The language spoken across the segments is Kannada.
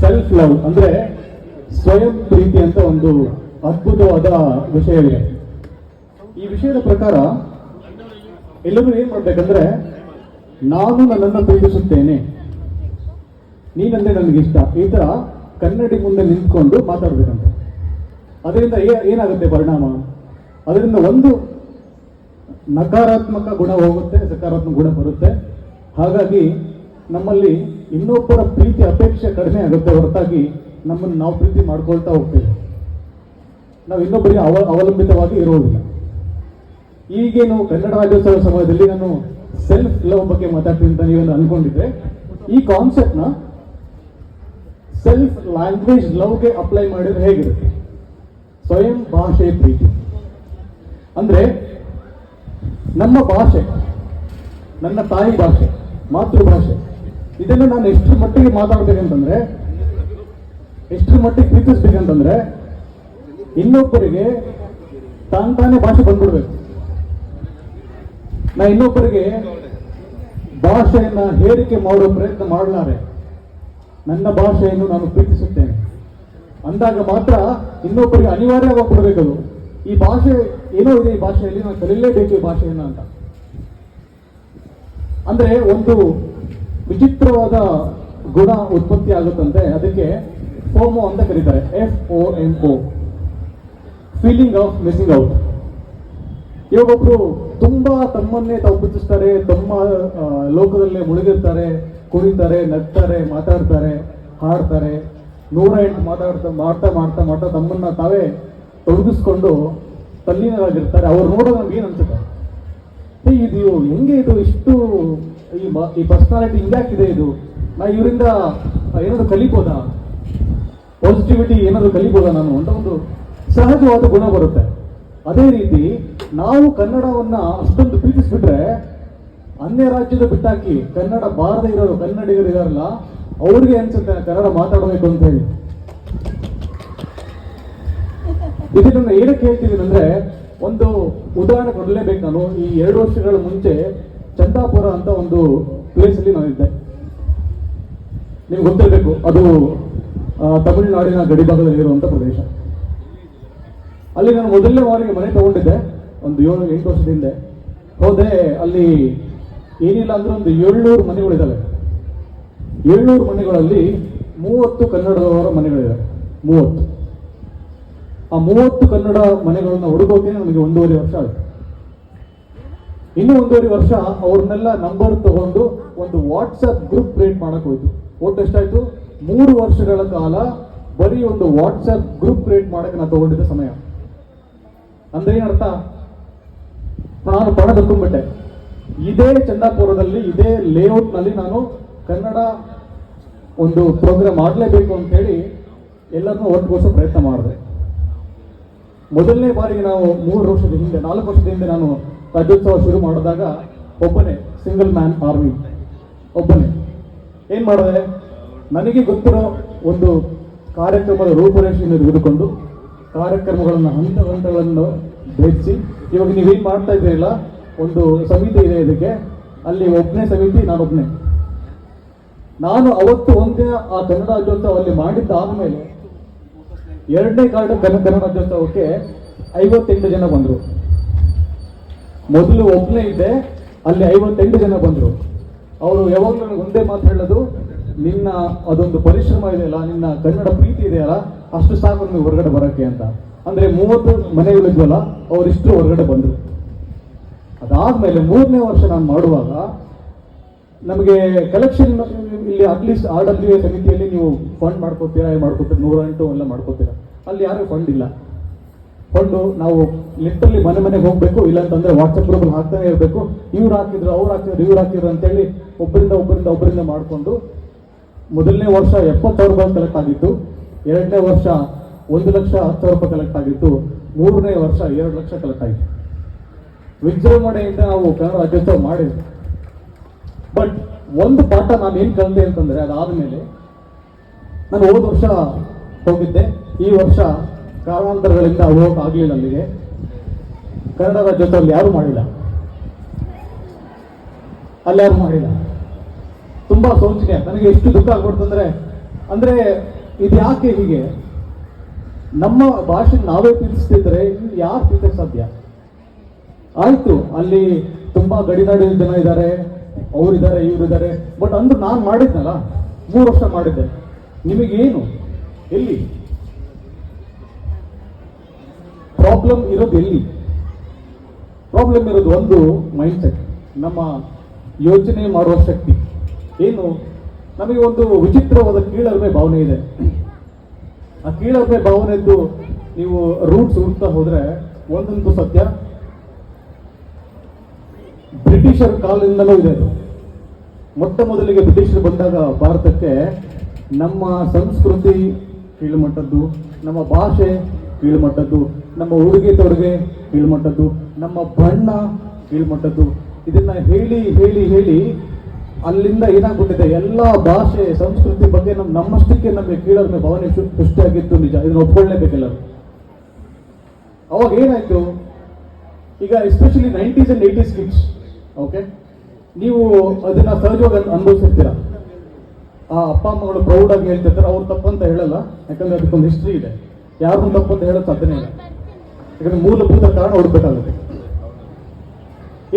ಸೆಲ್ಫ್ ಲವ್ ಅಂದ್ರೆ ಸ್ವಯಂ ಪ್ರೀತಿ ಅಂತ ಒಂದು ಅದ್ಭುತವಾದ ವಿಷಯವಿದೆ ಈ ವಿಷಯದ ಪ್ರಕಾರ ಎಲ್ಲರೂ ಏನ್ ಮಾಡ್ಬೇಕಂದ್ರೆ, ನಾನು ನನ್ನನ್ನು ಪ್ರೀತಿಸುತ್ತೇನೆ. ನೀನಂದ್ರೆ ನನಗಿಷ್ಟ. ಈ ತರ ಕನ್ನಡಿ ಮುಂದೆ ನಿಂತ್ಕೊಂಡು ಮಾತಾಡ್ಬೇಕಂತ. ಅದರಿಂದ ಏನಾಗುತ್ತೆ ಪರಿಣಾಮ? ಅದರಿಂದ ಒಂದು ನಕಾರಾತ್ಮಕ ಗುಣ ಹೋಗುತ್ತೆ, ಸಕಾರಾತ್ಮಕ ಗುಣ ಬರುತ್ತೆ. ಹಾಗಾಗಿ ನಮ್ಮಲ್ಲಿ ಇನ್ನೊಬ್ಬರ ಪ್ರೀತಿ ಅಪೇಕ್ಷೆ ಕಡಿಮೆ ಆಗುತ್ತೆ ಹೊರತಾಗಿ ನಮ್ಮನ್ನು ನಾವು ಪ್ರೀತಿ ಮಾಡ್ಕೊಳ್ತಾ ಹೋಗ್ತೇವೆ. ನಾವು ಇನ್ನೊಬ್ಬರಿಗೆ ಅವ, ಅವಲಂಬಿತವಾಗಿ ಇರೋದಿಲ್ಲ. ಈಗೇನು ಕನ್ನಡ ರಾಜ್ಯೋತ್ಸವ ಸಮಯದಲ್ಲಿ ನಾನು ಸೆಲ್ಫ್ ಲವ್ ಬಗ್ಗೆ ಮಾತಾಡ್ತೀನಿ ಅಂತ ನೀವೇನು ಅನ್ಕೊಂಡಿದ್ರೆ, ಈ ಕಾನ್ಸೆಪ್ಟ್ನ ಸೆಲ್ಫ್ ಲ್ಯಾಂಗ್ವೇಜ್ ಲವ್ಗೆ ಅಪ್ಲೈ ಮಾಡಿದ್ರೆ ಹೇಗಿರುತ್ತೆ? ಸ್ವಯಂ ಭಾಷೆ ಪ್ರೀತಿ. ಅಂದ್ರೆ ನಮ್ಮ ಭಾಷೆ, ನನ್ನ ತಾಯಿ ಭಾಷೆ, ಮಾತೃಭಾಷೆ ಇದನ್ನು ನಾನು ಎಷ್ಟು ಮಟ್ಟಿಗೆ ಮಾತಾಡ್ಬೇಕಂತಂದ್ರೆ ಎಷ್ಟು ಮಟ್ಟಿಗೆ ಪ್ರೀತಿಸ್ಬೇಕಂತಂದ್ರೆ ಇನ್ನೊಬ್ಬರಿಗೆ ತಾನ್ ತಾನೇ ಭಾಷೆ ಬಂದ್ಬಿಡ್ಬೇಕು. ನಾ ಇನ್ನೊಬ್ಬರಿಗೆ ಭಾಷೆಯನ್ನ ಹೇರಿಕೆ ಮಾಡೋ ಪ್ರಯತ್ನ ಮಾಡಲಾರೆ. ನನ್ನ ಭಾಷೆಯನ್ನು ನಾನು ಪ್ರೀತಿಸುತ್ತೇನೆ. ಅಂದಾಗ ಮಾತ್ರ ಇನ್ನೊಬ್ಬರಿಗೆ ಅನಿವಾರ್ಯವಾಗಿ ಕೊಡಬೇಕದು ಈ ಭಾಷೆ, ಏನೋ ಇದೆ ಈ ಭಾಷೆಯಲ್ಲಿ, ನಾನು ಕಲೀಲೇಬೇಕು ಈ ಭಾಷೆಯನ್ನ ಅಂತ. ಅಂದ್ರೆ ಒಂದು ವಿಚಿತ್ರವಾದ ಗುಣ ಉತ್ಪತ್ತಿ ಆಗುತ್ತಂತೆ. ಅದಕ್ಕೆ ಫೋಮೋ ಅಂತ ಕರೀತಾರೆ. F O M O feeling of missing out ಇವಾಗೊಬ್ರು ತುಂಬಾ ತಮ್ಮನ್ನೇ ತಾವು ಪ್ರೀತಿಸ್ತಾರೆ, ತಮ್ಮ ಲೋಕದಲ್ಲೇ ಮುಳುಗಿರ್ತಾರೆ, ಕುಣಿತಾರೆ, ನಗ್ತಾರೆ, ಮಾತಾಡ್ತಾರೆ, ಹಾಡ್ತಾರೆ, ನೂರ ಎಂಟು ಮಾತಾಡ್ತಾ, ಮಾಡ್ತಾ ಮಾಡ್ತಾ ಮಾಡ್ತಾ ತಮ್ಮನ್ನ ತಾವೇ ತೊಡಗಿಸ್ಕೊಂಡು ತಲ್ಲೀನರಾಗಿರ್ತಾರೆ. ಅವ್ರು ನೋಡೋದು ನಮ್ಗೆ ಏನ್ ಅನ್ಸುತ್ತೆ ಇದು ಹೆಂಗೆ ಇದು ಇಷ್ಟು ಈ ಈ ಪರ್ಸನಾಲಿಟಿ ಇದೆ ಇದು. ನಾ ಇವರಿಂದ ಏನಾದರೂ ಕಲಿಬೋದಾ? ಪಾಸಿಟಿವಿಟಿ ಏನಾದರೂ ಕಲಿಬೋದಾ ನಾನು ಅಂತ ಒಂದು ಸಹಜವಾದ ಗುಣ ಬರುತ್ತೆ. ಅದೇ ರೀತಿ, ನಾವು ಕನ್ನಡವನ್ನ ಅಷ್ಟೊಂದು ಪ್ರೀತಿಸ್ಬಿಟ್ರೆ, ಅನ್ಯ ರಾಜ್ಯದ ಬಿಟ್ಟಾಕಿ ಕನ್ನಡ ಬಾರದ ಇರೋರು ಕನ್ನಡಿಗರು ಇದಾರಲ್ಲ, ಅವ್ರಿಗೆ ಅನ್ಸುತ್ತೆ ಕನ್ನಡ ಮಾತಾಡಬೇಕು ಅಂತ ಹೇಳಿ. ಇದನ್ನ ಏನಕ್ಕೆ ಹೇಳ್ತೀನಿ ಅಂದ್ರೆ, ಒಂದು ಉದಾಹರಣೆ ಕೊಡಲೇಬೇಕು ನಾನು. ಈ ಎರಡು ವರ್ಷಗಳ ಮುಂಚೆ ಚಂದಾಪುರ ಅಂತ ಒಂದು ಪ್ಲೇಸ್ ಅಲ್ಲಿ ನಾನಿದ್ದೆ ನಿಮ್ಗೆ ಗೊತ್ತಿರಬೇಕು, ಅದು ತಮಿಳುನಾಡಿನ ಗಡಿ ಇರುವಂತ ಪ್ರದೇಶ. ಅಲ್ಲಿ ನಾನು ಮೊದಲನೇ ಬಾರಿಗೆ ಮನೆ ತಗೊಂಡಿದ್ದೆ, ಒಂದು ಏಳು, ಎಂಟು ವರ್ಷದ ಹಿಂದೆ. ಹೋದೆ ಅಲ್ಲಿ ಏನಿಲ್ಲ ಅಂದ್ರೆ ಒಂದು ಏಳ್ನೂರು ಮನೆಗಳಿದ್ದಾವೆ ಏಳ್ನೂರು ಮನೆಗಳಲ್ಲಿ ಮೂವತ್ತು ಕನ್ನಡದವರ ಮನೆಗಳಿವೆ ಮೂವತ್ತು. ಆ ಮೂವತ್ತು ಕನ್ನಡ ಮನೆಗಳನ್ನ ಹುಡುಕೋಕೆ ನನಗೆ ಒಂದೂವರೆ ವರ್ಷ ಆಯ್ತು. ಇನ್ನು ಒಂದೂವರೆ ವರ್ಷ ಅವ್ರನ್ನೆಲ್ಲ ನಂಬರ್ ತಗೊಂಡು ಒಂದು ವಾಟ್ಸಪ್ ಗ್ರೂಪ್ ಕ್ರಿಯೇಟ್ ಮಾಡಕ್ ಹೋಯ್ತು. ಒಟ್ಟು ಎಷ್ಟಾಯ್ತು? ಮೂರು ವರ್ಷಗಳ ಕಾಲ ಬರೀ ಒಂದು ವಾಟ್ಸಪ್ ಗ್ರೂಪ್ ಕ್ರಿಯೇಟ್ ಮಾಡಕ್ಕೆ ನಾನು ತಗೊಂಡಿದ್ದ ಸಮಯ. ಅಂದ್ರೆ ಏನರ್ಥ? ನಾನು ಪಣ ತುಂಬಿಟ್ಟೆ ಇದೇ ಚಂದಾಪುರದಲ್ಲಿ, ಇದೇ ಲೇಔಟ್ನಲ್ಲಿ ನಾನು ಕನ್ನಡ ಒಂದು ಪ್ರೋಗ್ರಾಮ್ ಮಾಡಲೇಬೇಕು ಅಂತ ಹೇಳಿ ಎಲ್ಲರನ್ನೂ ಒಟ್ಟುಗೂಡಿಸೋ ಪ್ರಯತ್ನ ಮಾಡಿದೆ. ಮೊದಲನೇ ಬಾರಿಗೆ ನಾವು ಮೂರು ವರ್ಷದ ಹಿಂದೆ, ನಾಲ್ಕು ವರ್ಷದ ಹಿಂದೆ ನಾನು ರಾಜ್ಯೋತ್ಸವ ಶುರು ಮಾಡಿದಾಗ ಒಬ್ಬನೇ ಸಿಂಗಲ್ ಮ್ಯಾನ್ ಆರ್ಮಿ ಒಬ್ಬನೇ. ಏನು ಮಾಡಿದೆ? ನನಗೆ ಗೊತ್ತಿರೋ ಒಂದು ಕಾರ್ಯಕ್ರಮದ ರೂಪುರೇಷೆಯನ್ನು ತೆಗೆದುಕೊಂಡು ಕಾರ್ಯಕ್ರಮಗಳನ್ನು ಹಂತ ಹಂತಗಳನ್ನು ಭೇದಿಸಿ, ಇವಾಗ ಏನು ಮಾಡ್ತಾ ಇದ್ದೀರಲ್ಲ ಒಂದು ಸಮಿತಿ ಇದೆ ಇದಕ್ಕೆ. ಅಲ್ಲಿ ಒಬ್ಬನೇ ಸಮಿತಿ ನಾನೊಬ್ಬನೇ ನಾನು ಅವತ್ತು ಒಂದೇ ಆ ಕನ್ನಡ ರಾಜ್ಯೋತ್ಸವ ಅಲ್ಲಿ ಮಾಡಿದ್ದಾದಮೇಲೆ ಎರಡನೇ ಕಾರ್ಡ್ ಕನ್ನಡ ರಾಜ್ಯೋತ್ಸವಕ್ಕೆ ಐವತ್ತೆಂಟು ಜನ ಬಂದರು. ಮೊದಲು ಒಬ್ಬನೇ ಇದ್ದೆ ಅಲ್ಲಿ ಐವತ್ತೆಂಟು ಜನ ಬಂದರು. ಅವರು ಯಾವಾಗಲೂ ನನಗೆ ಒಂದೇ ಮಾತು ಹೇಳೋದು, ನಿನ್ನ ಅದೊಂದು ಪರಿಶ್ರಮ ಇದೆಯಲ್ಲ, ನಿನ್ನ ಕನ್ನಡ ಪ್ರೀತಿ ಇದೆಯಲ್ಲ, ಅಷ್ಟು ಸಾಕು ನಿಮಗೆ ಹೊರಗಡೆ ಬರೋಕ್ಕೆ ಅಂತ. ಅಂದ್ರೆ ಮೂವತ್ತು ಮನೆಗಳಿದ್ವಲ್ಲ ಅವರಿಷ್ಟು ಹೊರಗಡೆ ಬಂದರು. ಅದಾದ್ಮೇಲೆ ಮೂರನೇ ವರ್ಷ ನಾನು ಮಾಡುವಾಗ, ನಮಗೆ ಕಲೆಕ್ಷನ್ ಇಲ್ಲಿ ಅಟ್ಲೀಸ್ಟ್ ಆರ್ ಡಬ್ಲ್ಯೂ ಎ ಸಮಿತಿಯಲ್ಲಿ ನೀವು ಫಂಡ್ ಮಾಡ್ಕೋತೀರಾ ಮಾಡ್ಕೋತೀರಾ, ನೂರ ಎಂಟು ಎಲ್ಲ ಮಾಡ್ಕೋತೀರಾ. ಅಲ್ಲಿ ಯಾರು ಫಂಡ್ ಇಲ್ಲ. ಫಂಡು ನಾವು ಲಿಫ್ಟಲ್ಲಿ ಮನೆ ಮನೆಗೆ ಹೋಗಬೇಕು ಇಲ್ಲ ಅಂತಂದ್ರೆ ವಾಟ್ಸಪ್ ಗ್ರೂಪ್ ಹಾಕ್ತಾನೆ ಇರಬೇಕು. ಇವ್ರು ಹಾಕಿದ್ರು, ಅವ್ರು ಹಾಕಿದ್ರು, ಇವ್ರು ಹಾಕಿದ್ರು ಅಂತೇಳಿ ಒಬ್ಬರಿಂದ ಒಬ್ಬರಿಂದ ಒಬ್ಬರಿಂದ ಮಾಡಿಕೊಂಡು ಮೊದಲನೇ ವರ್ಷ ಎಪ್ಪತ್ತು ಸಾವಿರ ರೂಪಾಯಿ ಕಲೆಕ್ಟ್ ಆಗಿತ್ತು. ಎರಡನೇ ವರ್ಷ ಒಂದು ಲಕ್ಷ ಹತ್ತು ಸಾವಿರ ರೂಪಾಯಿ ಕಲೆಕ್ಟ್ ಆಗಿತ್ತು. ಮೂರನೇ ವರ್ಷ ಎರಡು ಲಕ್ಷ ಕಲೆಕ್ಟ್ ಆಯಿತು. ವಿಜೃಂಭಣೆಯಿಂದ ನಾವು ಕನ್ನಡ ರಾಜ್ಯೋತ್ಸವ ಮಾಡಿದ್ವಿ. ಬಟ್ ಒಂದು ಪಾಠ ನಾನು ಏನು ಕಲಿತೆ ಅದಾದ ಮೇಲೆ ನಾನು ಹೋದ ವರ್ಷ ಹೋಗಿದ್ದೆ. ಈ ವರ್ಷ ಕಾರಣಾಂತರಗಳಿಂದ ಹೋಗಕ್ ಆಗಲಿಲ್ಲ ಅಲ್ಲಿಗೆ ಕನ್ನಡ ರಾಜ್ಯೋತ್ಸವದಲ್ಲಿ ಯಾರು ಮಾಡಿಲ್ಲ. ಅಲ್ಲಿ ಯಾರು ಮಾಡಿಲ್ಲ. ತುಂಬಾ ಸೋಚನೆ ನನಗೆ ಎಷ್ಟು ದುಃಖ ಆಗ್ಬಿಡ್ತಂದ್ರೆ ಅಂದ್ರೆ ಇದು ಯಾಕೆ ಹೀಗೆ? ನಮ್ಮ ಭಾಷೆ ನಾವೇ ಪ್ರೀತಿಸ್ತಿದ್ರೆ ಯಾರು ಪ್ರೀತಿಸಕ್ ಸಾಧ್ಯ? ಆಯ್ತು, ಅಲ್ಲಿ ತುಂಬಾ ಗಡಿನಾಡಿ ಜನ ಇದ್ದಾರೆ. ಅವರಿದ್ದಾರೆ, ಇವರಿದ್ದಾರೆ. ಬಟ್ ಅಂದ್ರೆ ನಾನು ಮಾಡಿದ್ನಲ್ಲ, ಮೂರು ವರ್ಷ ಮಾಡಿದ್ದೆ. ನಿಮಗೇನು? ಎಲ್ಲಿ? ಪ್ರಾಬ್ಲಮ್ ಇರೋದು ಎಲ್ಲಿ? ಪ್ರಾಬ್ಲಮ್ ಇರೋದು ಒಂದು ಮೈಂಡ್ ಸೆಟ್ ನಮ್ಮ ಯೋಚನೆ ಮಾಡುವ ಶಕ್ತಿ. ಏನು? ನಮಗೆ ಒಂದು ವಿಚಿತ್ರವಾದ ಕೀಳರಿಮೆ ಭಾವನೆ ಇದೆ. ಆ ಕೀಳರಿಮೆ ಭಾವನೆದ್ದು ನೀವು ರೂಟ್ಸ್ ಹುಡ್ತಾ ಹೋದ್ರೆ ಒಂದೊಂದು ಸತ್ಯ ಬ್ರಿಟಿಷರ ಕಾಲದಿಂದಲೂ ಇದೆ ಅದು. ಮೊಟ್ಟ ಮೊದಲಿಗೆ ಬ್ರಿಟಿಷರು ಬಂದಾಗ ಭಾರತಕ್ಕೆ ನಮ್ಮ ಸಂಸ್ಕೃತಿ ಕೀಳುಮಟ್ಟದ್ದು, ನಮ್ಮ ಭಾಷೆ ಕೀಳುಮಟ್ಟದ್ದು ನಮ್ಮ ಉಡುಗೆ ತೊಡುಗೆ ಕೀಳುಮಟ್ಟದ್ದು ನಮ್ಮ ಬಣ್ಣ ಕೀಳುಮಟ್ಟದ್ದು ಇದನ್ನ ಹೇಳಿ ಹೇಳಿ ಹೇಳಿ ಅಲ್ಲಿಂದ ಏನಾಗ್ಬಿಟ್ಟಿದೆ? ಎಲ್ಲ ಭಾಷೆ, ಸಂಸ್ಕೃತಿ ಬಗ್ಗೆ ನಮ್ಮ ನಮ್ಮಷ್ಟಕ್ಕೆ ನಮಗೆ ಕೇಳೋದು ಭಾವನೆ ಸೃಷ್ಟಿಯಾಗಿತ್ತು ನಿಜ. ಇದನ್ನ ಒಪ್ಕೊಳ್ಳೇಬೇಕೆಲ್ಲರೂ ಅವಾಗ ಏನಾಯ್ತು? ಈಗ especially nineties and eighties kids okay ನೀವು ಅದನ್ನ ಸಹಜವಾಗಿ ಅನ್- ಅನುಭವಿಸಿರ್ತೀರ? ಆ ಅಪ್ಪ, ಅಮ್ಮಗಳು ಪ್ರೌಡ್ ಆಗಿ ಹೇಳ್ತಿರ್ತಾರೆ. ಅವ್ರು ತಪ್ಪಂತ ಹೇಳಲ್ಲ. ಯಾಕಂದ್ರೆ ಅದಕ್ಕೊಂದು ಹಿಸ್ಟ್ರಿ ಇದೆ. ಯಾರು ತಪ್ಪಂತ ಹೇಳೋದು ಸಾಧ್ಯನೇ ಇಲ್ಲ. ಯಾಕಂದ್ರೆ ಮೂಲಭೂತ ಕಾರಣ ಹುಡುಕಬೇಕಾಗುತ್ತೆ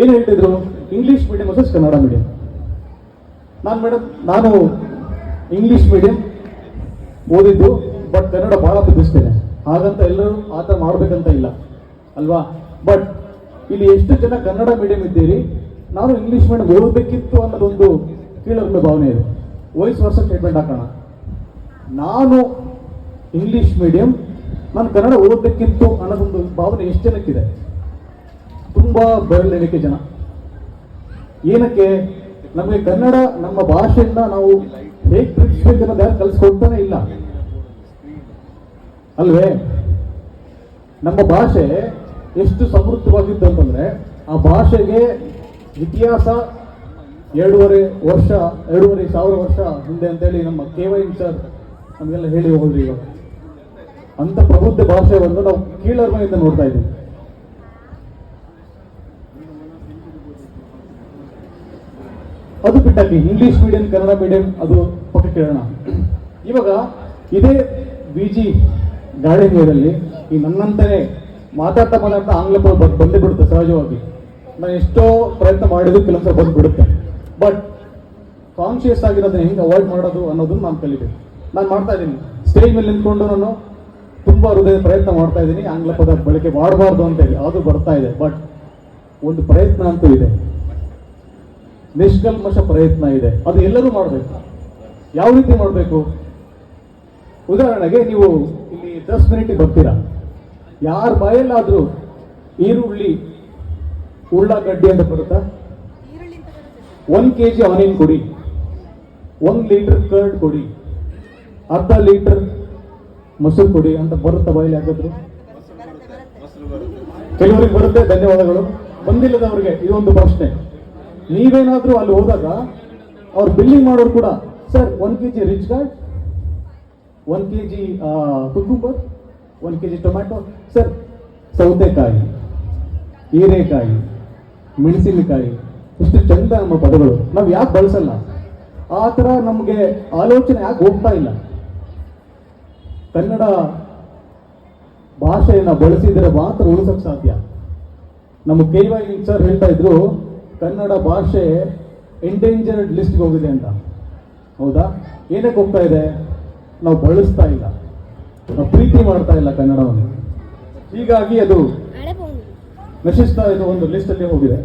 ಏನ್ ಹೇಳ್ತಿದ್ರು? English medium versus Kannada medium ನಾನು ಮೇಡಮ್ ನಾನು ಇಂಗ್ಲಿಷ್ ಮೀಡಿಯಂ ಓದಿದ್ದು ಬಟ್ ಕನ್ನಡ ಬಹಳ ಬುದ್ಧಿಸ್ತೇನೆ ಹಾಗಂತ ಎಲ್ಲರೂ ಆ ಥರ ಮಾಡಬೇಕಂತ ಇಲ್ಲ, ಅಲ್ವಾ? ಬಟ್ ಇಲ್ಲಿ ಎಷ್ಟು ಜನ ಕನ್ನಡ ಮೀಡಿಯಂ ಇದ್ದೀರಿ, ನಾನು ಇಂಗ್ಲಿಷ್ ಮೀಡಿಯಂ ಓದಬೇಕಿತ್ತು ಅನ್ನೋದೊಂದು ಕೀಳರಿಮೆ ಭಾವನೆ ಇದೆ. ವಯಸ್ಸು ವರ್ಷ ಸ್ಟೇಟ್ಮೆಂಟ್ ಹಾಕೋಣ. ನಾನು ಇಂಗ್ಲಿಷ್ ಮೀಡಿಯಂ ನಾನು ಕನ್ನಡ ಓದಬೇಕಿತ್ತು ಅನ್ನೋದೊಂದು ಭಾವನೆ ಎಷ್ಟು ಜನಕ್ಕಿದೆ? ತುಂಬಾ ಬರಲಿಕ್ಕೆ ಜನ. ಏನಕ್ಕೆ? ನಮಗೆ ಕನ್ನಡ ನಮ್ಮ ಭಾಷೆಯಿಂದ ನಾವು ಹೇಗೆ ಪ್ರೀತಿಸ್ಬೇಕು ಯಾರು ಇಲ್ಲ. ಅಲ್ವೇ? ನಮ್ಮ ಭಾಷೆ ಎಷ್ಟು ಸಮೃದ್ಧವಾಗಿತ್ತು ಅಂತಂದ್ರೆ ಆ ಭಾಷೆಗೆ ಇತಿಹಾಸ ಎರಡೂವರೆ ವರ್ಷ ಎರಡೂವರೆ ಸಾವಿರ ವರ್ಷ ಹಿಂದೆ ಅಂತೇಳಿ ನಮ್ಮ ಕೆ ವೈ ಸರ್ ನಮಗೆಲ್ಲ ಹೇಳಿ ಹೋಗೋದು ಇವಾಗ ಅಂತ ಪ್ರಬುದ್ಧ ಭಾಷೆ ಬಂದು ನಾವು ಕೀಳರ್ಮನೆಯಿಂದ ನೋಡ್ತಾ ಇದ್ದೀವಿ. ಅದು ಬಿಟ್ಟಾಕಿ ಇಂಗ್ಲಿಷ್ ಮೀಡಿಯಂ ಕನ್ನಡ ಮೀಡಿಯಂ ಅದು ಪಕ್ಕ ಕೇಳೋಣ. ಇವಾಗ ಇದೇ ಬಿ ಜಿ ಗಾರ್ಡನಿಯರಲ್ಲಿ ಈ ನನ್ನಂತಾನೆ ಮಾತಾಡ್ತಾ ಮಾತಾಡ್ತಾ ಆಂಗ್ಲ ಬಂದೇ ಬಿಡುತ್ತೆ ಸಹಜವಾಗಿ. ನಾನು ಎಷ್ಟೋ ಪ್ರಯತ್ನ ಮಾಡಿದ್ರು ಕೆಲಸ ಬಂದ್ಬಿಡುತ್ತೆ. ಬಟ್ ಕಾನ್ಶಿಯಸ್ ಆಗಿರೋದನ್ನ ಹೆಂಗೆ ಅವಾಯ್ಡ್ ಮಾಡೋದು ಅನ್ನೋದನ್ನ ನಾನು ಕಲಿಬೇಕು. ನಾನು ಮಾಡ್ತಾ ಇದ್ದೀನಿ. ಸ್ಟೇಜ್ ಮೇಲೆ ನಿಂತ್ಕೊಂಡು ನಾನು ತುಂಬಾ ಹೃದಯ ಪ್ರಯತ್ನ ಮಾಡ್ತಾ ಇದ್ದೀನಿ. ಆಂಗ್ಲ ಪದ ಬಳಕೆ ಮಾಡಬಾರ್ದು ಅಂತ ಹೇಳಿ. ಅದು ಬರ್ತಾ ಇದೆ. ಬಟ್ ಒಂದು ಪ್ರಯತ್ನ ಅಂತೂ ಇದೆ. ನಿಷ್ಕಲ್ಮಶ ಪ್ರಯತ್ನ ಇದೆ. ಅದು ಎಲ್ಲರೂ ಮಾಡಬೇಕು. ಯಾವ ರೀತಿ ಮಾಡಬೇಕು? ಉದಾಹರಣೆಗೆ ನೀವು ಇಲ್ಲಿ ದಸ್ ಮಿನಿಟ್ ಬರ್ತೀರಾ. ಯಾರ ಬಾಯಲ್ಲಾದ್ರೂ ಈರುಳ್ಳಿ ಉಳ್ಳಾಗಡ್ಡಿ ಅಂತ ಬರುತ್ತಾ? ಒಂದು ಕೆ ಜಿ ಆನಿಯನ್ ಕೊಡಿ. ಒಂದು ಲೀಟರ್ ಕರ್ಡ್ ಕೊಡಿ. ಅರ್ಧ ಲೀಟರ್ ಮೊಸರು ಕೊಡಿ ಅಂತ ಬರುತ್ತಾ ಬಾಯಿಲಿ ಹಾಕಿದ್ರು? ಕೆಲವರಿಗೆ ಬರುತ್ತೆ, ಧನ್ಯವಾದಗಳು. ಬಂದಿಲ್ಲದವ್ರಿಗೆ ಇದೊಂದು ಪ್ರಶ್ನೆ. ನೀವೇನಾದ್ರೂ ಅಲ್ಲಿ ಹೋದಾಗ ಅವ್ರು ಬಿಲ್ಲಿಂಗ್ ಮಾಡೋರು ಕೂಡ sir one K G ridge gourd one K G cucumber one K G tomato sir ಸೌತೆಕಾಯಿ, ಹೀರೆಕಾಯಿ, ಮೆಣಸಿನಕಾಯಿ, ಇಷ್ಟು ಚಂದ ನಮ್ಮ ಪದಗಳು. ನಾವು ಯಾಕೆ ಬಳಸಲ್ಲ? ಆ ಥರ ನಮಗೆ ಆಲೋಚನೆ ಯಾಕೆ ಹೋಗ್ತಾ ಇಲ್ಲ. ಕನ್ನಡ ಭಾಷೆಯನ್ನು ಬಳಸಿದರೆ ಮಾತ್ರ ಉಳಿಸಕ್ ಸಾಧ್ಯ. ನಮ್ಮ ಕೆ ವೈ ಸರ್ ಹೇಳ್ತಾ ಇದ್ರು, ಕನ್ನಡ ಭಾಷೆ ಎಂಡೇಂಜರ್ಡ್ ಲಿಸ್ಟ್ಗೆ ಹೋಗಿದೆ ಅಂತ. ಹೌದಾ? ಏನಕ್ಕೆ ಹೋಗ್ತಾ ಇದೆ? ನಾವು ಬಳಸ್ತಾ ಇಲ್ಲ. ನಾವು ಪ್ರೀತಿ ಮಾಡ್ತಾ ಇಲ್ಲ ಕನ್ನಡವನ್ನು. ಹೀಗಾಗಿ ಅದು ನಶಿಸ್ತಾ ಇರೋ ಒಂದು ಲಿಸ್ಟ್ ಅಲ್ಲಿ ಹೋಗಿದೆ.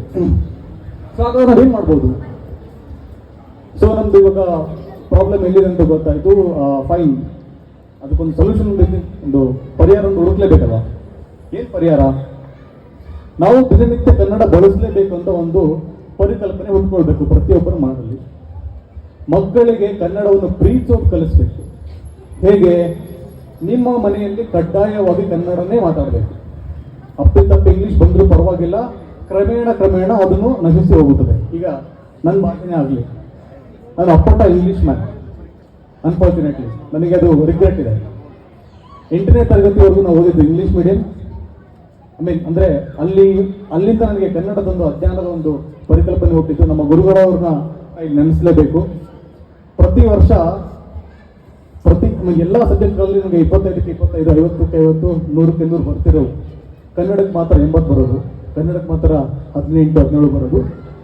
ಸೊ ಹಾಗಾದ್ರೆ ನಾವೇನ್ ಮಾಡ್ಬೋದು? ಸೊ ನಮ್ದು ಇವಾಗ ಪ್ರಾಬ್ಲಮ್ ಎಲ್ಲಿದೆ ಅಂತ ಗೊತ್ತಾಯ್ತು. ಫೈನ್ ಅದಕ್ಕೊಂದು ಸೊಲ್ಯೂಷನ್ ಒಂದು ಪರಿಹಾರ ಒಂದು ಹುಡುಕ್ಲೇಬೇಕಲ್ಲ ಏನ್ ಪರಿಹಾರ? ನಾವು ದಿನನಿತ್ಯ ಕನ್ನಡ ಬಳಸಲೇಬೇಕು ಅಂತ ಒಂದು ಪರಿಕಲ್ಪನೆ ಹುಟ್ಕೊಳ್ಬೇಕು ಪ್ರತಿಯೊಬ್ಬರ ಮನದಲ್ಲಿ. ಮಕ್ಕಳಿಗೆ ಕನ್ನಡವನ್ನು ಪ್ರೀತಿಸೋದು ಕಲಿಸ್ಬೇಕು. ಹೇಗೆ? ನಿಮ್ಮ ಮನೆಯಲ್ಲಿ ಕಡ್ಡಾಯವಾಗಿ ಕನ್ನಡನೇ ಮಾತಾಡಬೇಕು. ಅಪ್ಪಿ ತಪ್ಪಿ ಇಂಗ್ಲಿಷ್ ಬಂದರೂ ಪರವಾಗಿಲ್ಲ, ಕ್ರಮೇಣ ಕ್ರಮೇಣ ಅದನ್ನು ನಶಿಸಿ ಹೋಗುತ್ತದೆ. ಈಗ ನನ್ನ ಭಾಷೆನೇ ಆಗಲಿ. ನಾನು ಅಪ್ಪಟ ಇಂಗ್ಲಿಷ್ ಮ್ಯಾನ್ ಅನ್ಫಾರ್ಚುನೇಟ್ಲಿ ನನಗೆ ಅದು ರಿಗ್ರೆಟ್ ಇದೆ. ಎಂಟನೇ ತರಗತಿವರೆಗೂ ನಾವು ಓದಿದ್ದು ಇಂಗ್ಲೀಷ್ ಮೀಡಿಯಂ ಐ ಮೀನ್ ಅಂದ್ರೆ ಅಲ್ಲಿ, ಅಲ್ಲಿಂದ ನನಗೆ ಕನ್ನಡದೊಂದು ಅಧ್ಯಯನದ ಒಂದು ಪರಿಕಲ್ಪನೆ ಹುಟ್ಟಿತ್ತು ನಮ್ಮ ಗುರುಗಳವ್ರನ್ನ ಇಲ್ಲಿ ನೆನೆಸಲೇಬೇಕು. ಪ್ರತಿ ವರ್ಷ, ಪ್ರತಿ ಎಲ್ಲ ಸಬ್ಜೆಕ್ಟ್ಗಳಲ್ಲಿ ನನಗೆ ಇಪ್ಪತ್ತೈದಕ್ಕೆ ಇಪ್ಪತ್ತೈದು, ಐವತ್ತಕ್ಕೆ ಐವತ್ತು, ನೂರಕ್ಕೆ ನೂರು ಬರ್ತಿರೋ ಕನ್ನಡಕ್ಕೆ ಮಾತ್ರ ಎಂಬತ್ತು ಬರೋದು. ಕನ್ನಡಕ್ಕೆ ಮಾತ್ರ ಹದಿನೆಂಟು, ಹದಿನೇಳು ಬರೋದು.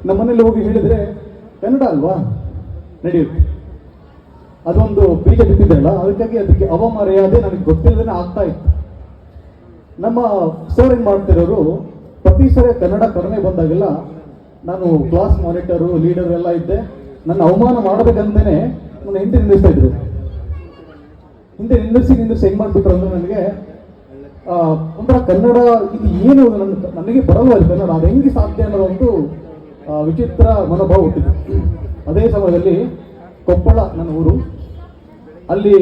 ನಮ್ಮ ಮನೇಲಿ ಹೋಗಿ ಹೇಳಿದರೆ, ಕನ್ನಡ ಅಲ್ವಾ? ನಡೆಯುತ್ತೆ. ಅದೊಂದು ಬೀಜ ಬಿದ್ದಿದ್ದಲ್ಲ ಅದಕ್ಕಾಗಿ ಅದಕ್ಕೆ ಅವಮರ್ಯಾದೆ ನನಗೆ ಗೊತ್ತಿಲ್ಲದೇ ಆಗ್ತಾ ಇತ್ತು. ನಮ್ಮ ಸರ್ ಏನು ಮಾಡ್ತಿರೋರು, ಪ್ರತಿ ಸರಿ ಕನ್ನಡ ಕಡಿಮೆ ಬಂದಾಗೆಲ್ಲ ನಾನು ಕ್ಲಾಸ್ ಮಾನಿಟರು ಲೀಡರ್ ಎಲ್ಲ ಇದ್ದೆ. ನನ್ನ ಅವಮಾನ ಮಾಡಬೇಕಂತೇನೆ ನನ್ನ ಹಿಂದೆ ನಿಂದಿಸ್ತಾ ಇದ್ರು. ಹಿಂದೆ ನಿಂದಿಸಿ ನಿಂದಿಸಿ ಹೆಂಗ್ ಮಾಡ್ಬಿಟ್ರು ಅಂದ್ರೆ ನನಗೆ ಒಂಥರ ಕನ್ನಡ ಇದು ಏನು ನನ್ನ ನನಗೆ ಬರಲ್ಲ ಕನ್ನಡ, ಅದು ಹೆಂಗೆ ಸಾಧ್ಯ ಅನ್ನೋದು ಒಂದು ವಿಚಿತ್ರ ಮನೋಭಾವ ಹುಟ್ಟಿದೆ. ಅದೇ ಸಮಯದಲ್ಲಿ ಕೊಪ್ಪಳ, ನನ್ನ ಊರು. ಅಲ್ಲಿ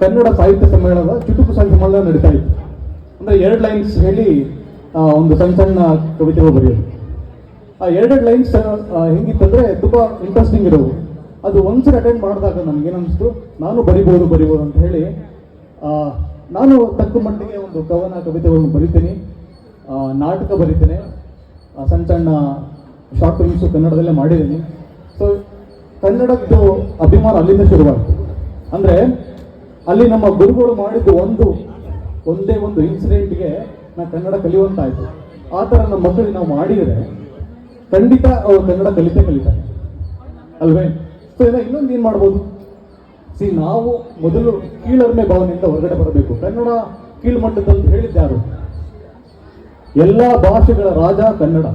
ಕನ್ನಡ ಸಾಹಿತ್ಯ ಸಮ್ಮೇಳನದ ಚುಟುಕು ಸಾಹಿತ್ಯ ಸಮ್ಮೇಳನ ನಡೀತಾ ಇತ್ತು. ಅಂದ್ರೆ ಎರಡು ಲೈನ್ಸ್ ಹೇಳಿ ಒಂದು ಸಣ್ಣ ಸಣ್ಣ ಕವಿತೆಗಳು ಬರೆಯೋದು. ಆ ಎರಡೆರಡು ಲೈನ್ಸ್ ಹೆಂಗಿತ್ತಂದ್ರೆ ತುಂಬಾ ಇಂಟ್ರೆಸ್ಟಿಂಗ್ ಇರೋವು. ಅದು ಒಂದ್ಸರಿ ಅಟೆಂಡ್ ಮಾಡಿದಾಗ ನಮ್ಗೆ ಏನನ್ನಿಸ್ತು ನಾನು ಬರಿಬೋದು ಬರಿಬೋದು ಅಂತ ಹೇಳಿ ನಾನು ತಕ್ಕ ಮಟ್ಟಿಗೆ ಒಂದು ಕವನ, ಕವಿತೆಗಳನ್ನು ಬರಿತೀನಿ ನಾಟಕ ಬರಿತೇನೆ ಸಣ್ಣ ಸಣ್ಣ ಶಾರ್ಟ್ ಫಿಲ್ಮ್ಸು ಕನ್ನಡದಲ್ಲೇ ಮಾಡಿದ್ದೀನಿ. ಕನ್ನಡದ್ದು ಅಭಿಮಾನ ಅಲ್ಲಿಂದ ಶುರುವಾಯಿತು. ಅಂದ್ರೆ ಅಲ್ಲಿ ನಮ್ಮ ಗುರುಗಳು ಮಾಡಿದ್ದು ಒಂದು, ಒಂದೇ ಒಂದು ಇನ್ಸಿಡೆಂಟ್ಗೆ ನಾ ಕನ್ನಡ ಕಲಿಯುವಂತಾಯ್ತು. ಆ ಥರ ನಮ್ಮ ಮಕ್ಕಳಿಗೆ ನಾವು ಮಾಡಿದರೆ ಖಂಡಿತ ಅವ್ರು ಕನ್ನಡ ಕಲಿತೇ ಕಲಿತಾರೆ. ಅಲ್ವೇ? ಸೊ ಇಲ್ಲ ಇನ್ನೊಂದು ಏನು ಮಾಡ್ಬೋದು? ಸಿ ನಾವು ಮೊದಲು ಕೀಳರ್ಮೆ ಭಾವನೆಯಿಂದ ಹೊರಗಡೆ ಬರಬೇಕು. ಕನ್ನಡ ಕೀಳ್ಮಟ್ಟದಂತ ಹೇಳಿದ್ದಾರು ಎಲ್ಲ ಭಾಷೆಗಳ ರಾಜ ಕನ್ನಡ.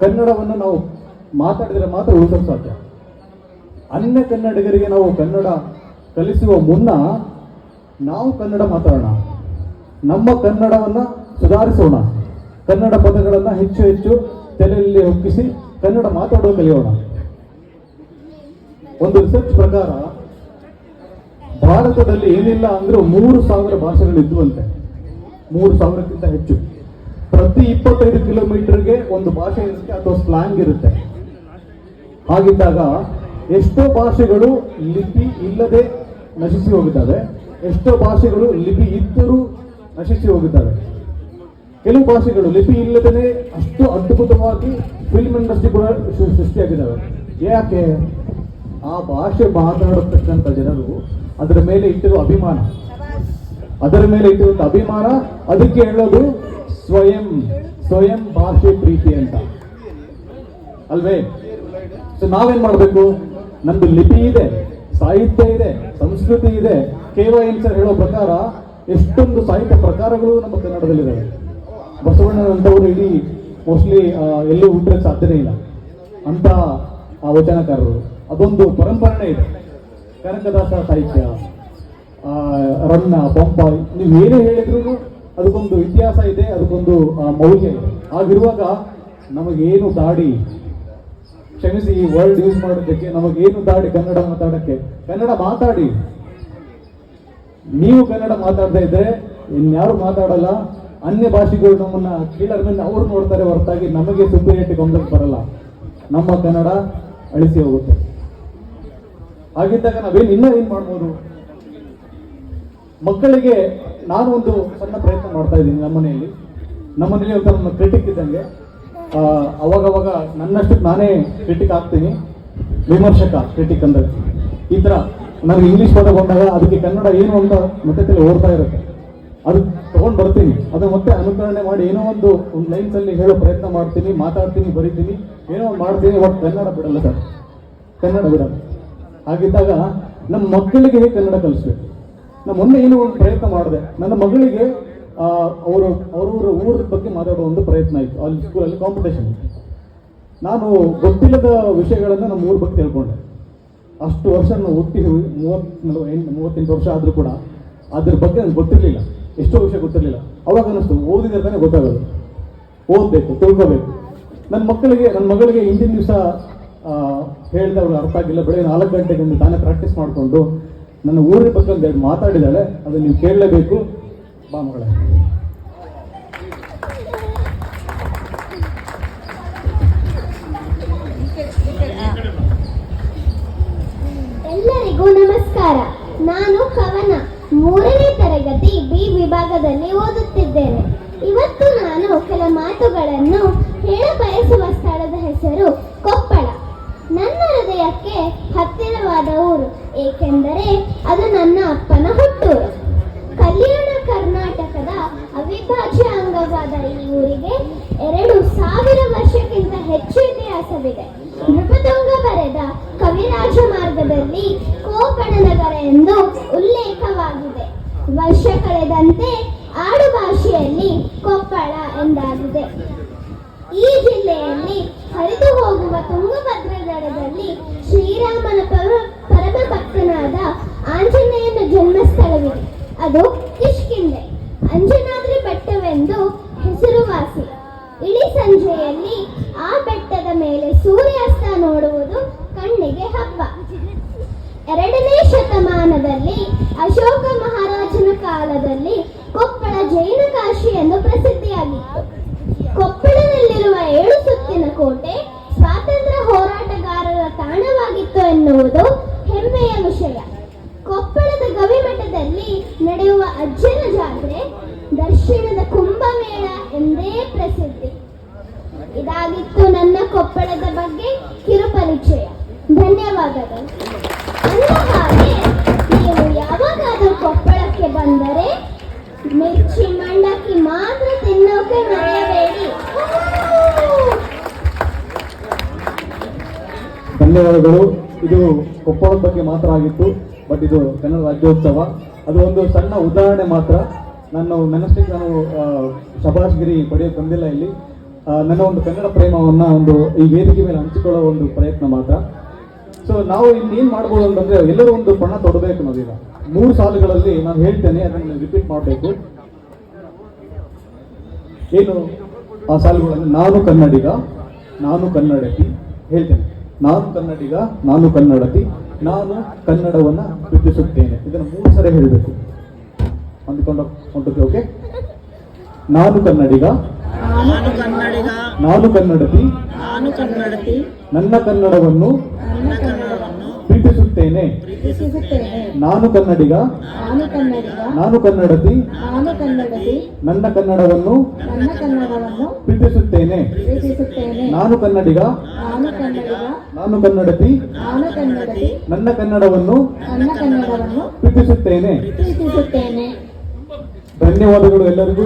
ಕನ್ನಡವನ್ನು ನಾವು ಮಾತಾಡಿದರೆ ಮಾತ್ರ ಉಳಿಸಲು ಸಾಧ್ಯ. ಅನ್ಯ ಕನ್ನಡಿಗರಿಗೆ ನಾವು ಕನ್ನಡ ಕಲಿಸುವ ಮುನ್ನ ನಾವು ಕನ್ನಡ ಮಾತಾಡೋಣ. ನಮ್ಮ ಕನ್ನಡವನ್ನ ಸುಧಾರಿಸೋಣ. ಕನ್ನಡ ಪದಗಳನ್ನ ಹೆಚ್ಚು ಹೆಚ್ಚು ತಲೆಯಲ್ಲಿ ಒಪ್ಪಿಸಿ ಕನ್ನಡ ಮಾತಾಡೋ ಕಲಿಯೋಣ. ಒಂದು ರಿಸರ್ಚ್ ಪ್ರಕಾರ ಭಾರತದಲ್ಲಿ ಏನಿಲ್ಲ ಅಂದ್ರೆ ಮೂರು ಸಾವಿರ ಭಾಷೆಗಳು ಇದ್ದುವಂತೆ ಮೂರು ಸಾವಿರಕ್ಕಿಂತ ಹೆಚ್ಚು. ಪ್ರತಿ ಇಪ್ಪತ್ತೈದು ಕಿಲೋಮೀಟರ್ಗೆ ಒಂದು ಭಾಷೆ ಇರುತ್ತೆ ಅಥವಾ ಸ್ಲ್ಯಾಂಗ್ ಇರುತ್ತೆ. ಹಾಗಿದ್ದಾಗ ಎಷ್ಟೋ ಭಾಷೆಗಳು ಲಿಪಿ ಇಲ್ಲದೆ ನಶಿಸಿ ಹೋಗಿದ್ದಾವೆ ಎಷ್ಟೋ ಭಾಷೆಗಳು ಲಿಪಿ ಇದ್ದರೂ ನಶಿಸಿ ಹೋಗುತ್ತವೆ. ಕೆಲವು ಭಾಷೆಗಳು ಲಿಪಿ ಇಲ್ಲದೇ ಅಷ್ಟು ಅದ್ಭುತವಾಗಿ ಫಿಲ್ಮ್ ಇಂಡಸ್ಟ್ರಿ ಕೂಡ ಸೃಷ್ಟಿಯಾಗಿದ್ದಾವೆ. ಯಾಕೆ? ಆ ಭಾಷೆ ಮಾತನಾಡತಕ್ಕಂಥ ಜನರು ಅದರ ಮೇಲೆ ಇಟ್ಟಿರುವ ಅಭಿಮಾನ. ಅದರ ಮೇಲೆ ಇಟ್ಟಿರುವಂಥ ಅಭಿಮಾನ ಅದಕ್ಕೆ ಹೇಳೋದು ಸ್ವಯಂ ಸ್ವಯಂ ಭಾಷೆ ಪ್ರೀತಿ ಅಂತ. ಅಲ್ವೇ? ಸೊ ನಾವೇನ್ ಮಾಡಬೇಕು? ನಮ್ದು ಲಿಪಿ ಇದೆ, ಸಾಹಿತ್ಯ ಇದೆ, ಸಂಸ್ಕೃತಿ ಇದೆ. ಕೇವ ಎನ್ ಸರ್ ಹೇಳೋ ಪ್ರಕಾರ ಎಷ್ಟೊಂದು ಸಾಹಿತ್ಯ ಪ್ರಕಾರಗಳು ನಮ್ಮ ಕನ್ನಡದಲ್ಲಿದ್ದಾವೆ ಬಸವಣ್ಣನಂತವರು ಇಡೀ ಮೋಸ್ಟ್ಲಿ ಎಲ್ಲೂ ಹುಟ್ಟಕ್ಕೆ ಸಾಧ್ಯನೇ ಇಲ್ಲ. ಅಂತ ಆ, ವಚನಕಾರರು. ಅದೊಂದು ಪರಂಪರೆ ಇದೆ. ಕನಕದಾಸ ಸಾಹಿತ್ಯ ರನ್ನ, ಪಂಪ, ನೀವು ಏನೇ ಹೇಳಿದ್ರು ಅದಕ್ಕೊಂದು ಇತಿಹಾಸ ಇದೆ, ಅದಕ್ಕೊಂದು ಮೌಲ್ಯ ಇದೆ. ಹಾಗಿರುವಾಗ ನಮಗೇನು ದಾಡಿ ಕ್ಷಮಿಸಿ ಈ ವರ್ಡ್ ಯೂಸ್ ಮಾಡೋದಕ್ಕೆ ನಮಗೇನು ದಾಡಿ ಕನ್ನಡ ಮಾತಾಡಕ್ಕೆ? ಕನ್ನಡ ಮಾತಾಡಿ. ನೀವು ಕನ್ನಡ ಮಾತಾಡ್ತಾ ಇದ್ರೆ ಇನ್ಯಾರು ಮಾತಾಡಲ್ಲ, ಅನ್ಯ ಭಾಷೆಗಳು ನಮ್ಮನ್ನ ಮೇಲೆ ಅವ್ರು ನೋಡ್ತಾರೆ ಹೊರತಾಗಿ ನಮಗೆ ಸುಪ್ರಿಯೇಟ್ ಗಮನಕ್ಕೆ ಬರಲ್ಲ. ನಮ್ಮ ಕನ್ನಡ ಅಳಿಸಿ ಹೋಗುತ್ತೆ. ಹಾಗಿದ್ದಾಗ ನಾವೇನ್ ಇನ್ನೂ ಏನ್ ಮಾಡ್ಬೋದು? ಮಕ್ಕಳಿಗೆ ನಾನು ಒಂದು ಸಣ್ಣ ಪ್ರಯತ್ನ ಮಾಡ್ತಾ ಇದ್ದೀನಿ ನಮ್ಮ ಮನೆಯಲ್ಲಿ ನಮ್ಮ ಮನೆಯಲ್ಲಿ ಒಂಥರ ಕ್ರಿಟಿಕ್ ಇದ್ದಂಗೆ. ಅವಾಗವಾಗ ನನ್ನಷ್ಟಕ್ಕೆ ನಾನೇ ಕ್ರಿಟಿಕ್ ಆಗ್ತೀನಿ. ವಿಮರ್ಶಕ ಕ್ರಿಟಿಕ್ ಅಂದ್ರೆ. ಈ ಥರ ನನಗೆ ಇಂಗ್ಲಿಷ್ ಪದ ಬಂದಾಗ ಅದಕ್ಕೆ ಕನ್ನಡ ಏನು ಅಂತ ಮತ್ತೆ ತಲೆ ಓಡ್ತಾ ಇರುತ್ತೆ. ಅದು ತಗೊಂಡ್ ಬರ್ತೀನಿ. ಅದು ಮತ್ತೆ ಅನುಕರಣೆ ಮಾಡಿ ಏನೋ ಒಂದು ಒಂದು ಲೈನ್ಸ್ ಅಲ್ಲಿ ಹೇಳೋ ಪ್ರಯತ್ನ ಮಾಡ್ತೀನಿ, ಮಾತಾಡ್ತೀನಿ, ಬರಿತೀನಿ. ಏನೋ ಒಂದು ಮಾಡ್ತೀನಿ, ಒಟ್ಟು ಕನ್ನಡ ಬಿಡಲ್ಲ ಸರ್. ಕನ್ನಡ ಬಿಡಲ್ಲ. ಹಾಗಿದ್ದಾಗ ನಮ್ಮ ಮಕ್ಕಳಿಗೆ ಕನ್ನಡ ಕಲಿಸ್ಬೇಕು? ನಾನು ಮೊನ್ನೆ ಏನೋ ಒಂದು ಪ್ರಯತ್ನ ಮಾಡಿದೆ. ನನ್ನ ಮಗಳಿಗೆ ಅವರು, ಅವರವರ ಊರ ಬಗ್ಗೆ ಮಾತಾಡೋ ಒಂದು ಪ್ರಯತ್ನ ಆಯಿತು ಅಲ್ಲಿ ಸ್ಕೂಲಲ್ಲಿ ಕಾಂಪಿಟೇಷನ್ ನಾನು ಗೊತ್ತಿಲ್ಲದ ವಿಷಯಗಳನ್ನು ನಮ್ಮ ಊರ ಬಗ್ಗೆ ತಿಳ್ಕೊಂಡೆ. ಅಷ್ಟು ವರ್ಷ ನಾನು ಹುಟ್ಟಿ ಮೂವತ್ತು ಎಂಟು, ಮೂವತ್ತೆಂಟು ವರ್ಷ ಆದರೂ ಕೂಡ ಅದ್ರ ಬಗ್ಗೆ ನನಗೆ ಗೊತ್ತಿರಲಿಲ್ಲ. ಎಷ್ಟೋ ವಿಷಯ ಗೊತ್ತಿರಲಿಲ್ಲ. ಅವಾಗ ಅನ್ನಿಸ್ತು ಓದಿದ್ರೆ ತಾನೇ ಗೊತ್ತಾಗೋದು. ಓದಬೇಕು, ತಿಳ್ಕೋಬೇಕು. ನನ್ನ ಮಕ್ಕಳಿಗೆ ನನ್ನ ಮಗಳಿಗೆ ಹಿಂದಿನ ದಿವಸ ಹೇಳಿದ ಅವ್ರಿಗೆ ಅರ್ಥ ಆಗಿಲ್ಲ. ಬೆಳಗ್ಗೆ ನಾಲ್ಕು ಗಂಟೆಗೆ ಒಂದು ತಾನೇ ಪ್ರಾಕ್ಟೀಸ್ ಮಾಡಿಕೊಂಡು ನನ್ನ ಊರಿನ ಬಗ್ಗೆ ಒಂದು ಎರಡು ಮಾತಾಡಿದಾಳೆ. ಅದನ್ನು ನೀವು ಕೇಳಲೇಬೇಕು. ಬಾ ಮಗಳೇ ಎಲ್ಲರಿಗೂ ನಮಸ್ಕಾರ. ನಾನು ಕವನ. ಮೂರನೇ ತರಗತಿ ಬಿ ವಿಭಾಗದಲ್ಲಿ ಓದುತ್ತಿದ್ದೇನೆ. ಇವತ್ತು ನಾನು ಕೆಲ ಮಾತುಗಳನ್ನು ಹೇಳ ಬಯಸುವ ಸ್ಥಳದ ಹೆಸರು ಕೊಪ್ಪಳ. ನನ್ನ ಹೃದಯಕ್ಕೆ ಹತ್ತಿರವಾದ ಊರು, ಏಕೆಂದರೆ ಅದು ನನ್ನ ಅಪ್ಪನ ಹುಟ್ಟೂರು. ಕರ್ನಾಟಕದ ಅವಿಭಾಜ್ಯ ಅಂಗವಾದ ಈ ಊರಿಗೆ ಎರಡು ಸಾವಿರ ವರ್ಷಕ್ಕಿಂತ ಹೆಚ್ಚು ಇತಿಹಾಸವಿದೆ. ನೃಪತುಂಗ ಬರೆದ ಕವಿರಾಜ ಮಾರ್ಗದಲ್ಲಿ ಕೋಪಣ ನಗರ ಎಂದು ಉಲ್ಲೇಖವಾಗಿದೆ. ವರ್ಷ ಕಳೆದಂತೆ ಆಡು ಭಾಷೆಯಲ್ಲಿ ಕೊಪ್ಪಳ ಎಂದಾಗಿದೆ. ಈ ಜಿಲ್ಲೆಯಲ್ಲಿ ಹರಿದು ಹೋಗುವ ತುಂಗಭದ್ರಾ ದಡದಲ್ಲಿ ಶ್ರೀರಾಮನ ಪರಮ ಪರಮ ಭಕ್ತನಾದ ಆಂಜನೇಯನ ಜನ್ಮಸ್ಥಳವಿದೆ. ಅದು ಎನ್ನುವುದು ಹೆಮ್ಮೆಯ ವಿಷಯ. ಕೊಪ್ಪಳದ ಗವಿಮಠದಲ್ಲಿ ನಡೆಯುವ ಅಜ್ಜನ ಜಾತ್ರೆ ದರ್ಶನದ ಕುಂಭಮೇಳ ಎಂದೇ ಪ್ರಸಿದ್ಧಿ. ಇದಾಗಿತ್ತು ನನ್ನ ಕೊಪ್ಪಳದ ಬಗ್ಗೆ ಕಿರುಪರಿಚಯ ಧನ್ಯವಾದಗಳು. ಅಂದ ಹಾಗೆ ನೀವು ಯಾವಾಗಾದರೂ ಕೊಪ್ಪಳಕ್ಕೆ ಬಂದರೆ ಮಿರ್ಚಿ ಮಂಡಕ್ಕಿ ಮಾತ್ರ ತಿನ್ನೋಕೆ ಮರೆಯಬೇಡಿ. ಧನ್ಯವಾದಗಳು. ಇದು ಕೊಪ್ಪಳದ ಬಗ್ಗೆ ಮಾತ್ರ ಆಗಿತ್ತು ಬಟ್ ಇದು ಕನ್ನಡ ರಾಜ್ಯೋತ್ಸವ. ಅದು ಒಂದು ಸಣ್ಣ ಉದಾಹರಣೆ ಮಾತ್ರ. ನಾನು ನೆನಸ್ಟಿಕ್ ನಾನು ಶಬಾಷ್ಗಿರಿ ಪಡೆಯೋಕೆ ಬಂದಿಲ್ಲ ಇಲ್ಲಿ. ನನ್ನ ಒಂದು ಕನ್ನಡ ಪ್ರೇಮವನ್ನು ಒಂದು ಈ ವೇದಿಕೆ ಮೇಲೆ ಹಂಚಿಕೊಳ್ಳೋ ಒಂದು ಪ್ರಯತ್ನ ಮಾತ್ರ. ಸೊ ನಾವು ಇಲ್ಲಿ ಏನು ಮಾಡ್ಬೋದು ಅಂತಂದರೆ, ಎಲ್ಲರೂ ಒಂದು ಪಣ ತೊಡಬೇಕು ನಾವೀಗ. ಮೂರು ಸಾಲುಗಳಲ್ಲಿ ನಾನು ಹೇಳ್ತೇನೆ, ಅದನ್ನು ರಿಪೀಟ್ ಮಾಡಬೇಕು. ಏನು ಆ ಸಾಲುಗಳನ್ನು? ನಾನು ಕನ್ನಡಿಗ, ನಾನು ಕನ್ನಡತಿ, ಹೇಳ್ತೇನೆ. ನಾನು ಕನ್ನಡಿಗ ನಾನು ಕನ್ನಡತಿ ನಾನು ಕನ್ನಡವನ್ನ ಪ್ರೀತಿಸುತ್ತೇನೆ ಇದನ್ನು ಮೂರು ಸರಿ ಹೇಳಬೇಕು. ಅಂದ್ಕೊಂಡು ಓಕೆ ನಾನು ಕನ್ನಡಿಗ ನಾನು ಕನ್ನಡತಿ ನಾನು ಕನ್ನಡತಿ ನನ್ನ ಕನ್ನಡವನ್ನು ಪ್ರೀತಿಸುತ್ತೇನೆ. ನಾನು ಕನ್ನಡಿಗ ನಾನು ಕನ್ನಡತಿ ನಾನು ಕನ್ನಡತಿ ನನ್ನ ಕನ್ನಡವನ್ನು ಪ್ರೀತಿಸುತ್ತೇನೆ. ನಾನು ಕನ್ನಡಿಗ ನಾನು ಕನ್ನಡತಿ ನಾನು ಕನ್ನಡತಿ ನನ್ನ ಕನ್ನಡವನ್ನು ನನ್ನ ಕನ್ನಡವನ್ನು ಪ್ರೀತಿಸುತ್ತೇನೆ. ಪ್ರೀತಿಸುತ್ತೇನೆ. ಧನ್ಯವಾದಗಳು ಎಲ್ಲರಿಗೂ.